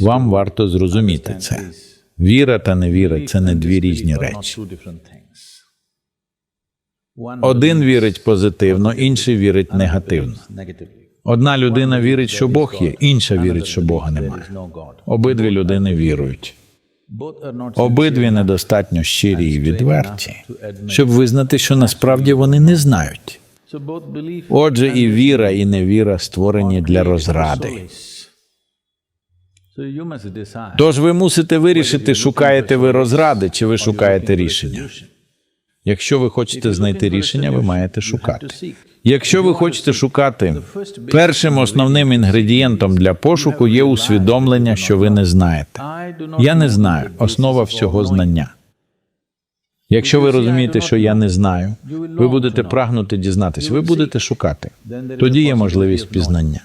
Вам варто зрозуміти це. Віра та невіра це не дві різні речі. Один вірить позитивно, інший вірить негативно. Одна людина вірить, що Бог є, інша вірить, що Бога немає. Обидві людини вірують. Обидві недостатньо щирі і відверті, щоб визнати, що насправді вони не знають. Отже, і віра, і невіра створені для розради. Тож ви мусите вирішити, шукаєте ви розради чи ви шукаєте рішення. Якщо ви хочете знайти рішення, ви маєте шукати. Якщо ви хочете шукати, першим основним інгредієнтом для пошуку є усвідомлення, що ви не знаєте. Я не знаю, основа всього знання. Якщо ви розумієте, що я не знаю, ви будете прагнути дізнатись, ви будете шукати. Тоді є можливість пізнання.